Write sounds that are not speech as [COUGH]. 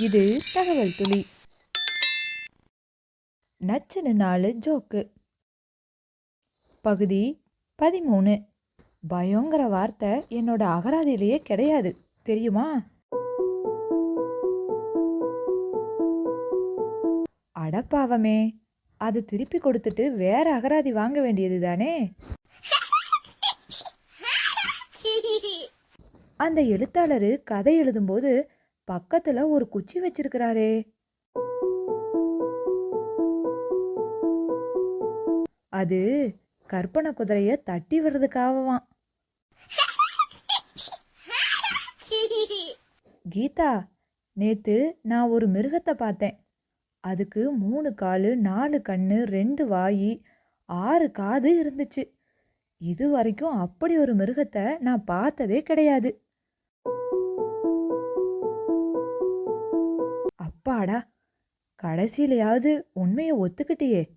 இது தகவல் துளி. நச்சுன்னு நாலு ஜோக்கு. பகுதி பதிமூணு. பயங்கிற வார்த்தை என்னோட அகராதியிலேயே கிடையாது. தெரியுமா? அடப்பாவமே அது திருப்பி கொடுத்துட்டு வேற அகராதி வாங்க வேண்டியது தானே? [LAUGHS] அந்த எழுத்தாளரு கதை எழுதும்போது பக்கத்துல ஒரு குச்சி வச்சிருக்கிறாரே. அது கற்பனை குதிரைய தட்டி விடுறதுக்காகவாம். கீதா நேத்து நான் ஒரு மிருகத்தை பார்த்தேன். அதுக்கு மூணு காலு நாலு கண்ணு ரெண்டு வாய் ஆறு காது இருந்துச்சு. இது வரைக்கும் அப்படி ஒரு மிருகத்தை நான் பார்த்ததே கிடையாது. அப்பாடா. கடைசியிலையாவது உண்மையை ஒத்துக்கிட்டியே.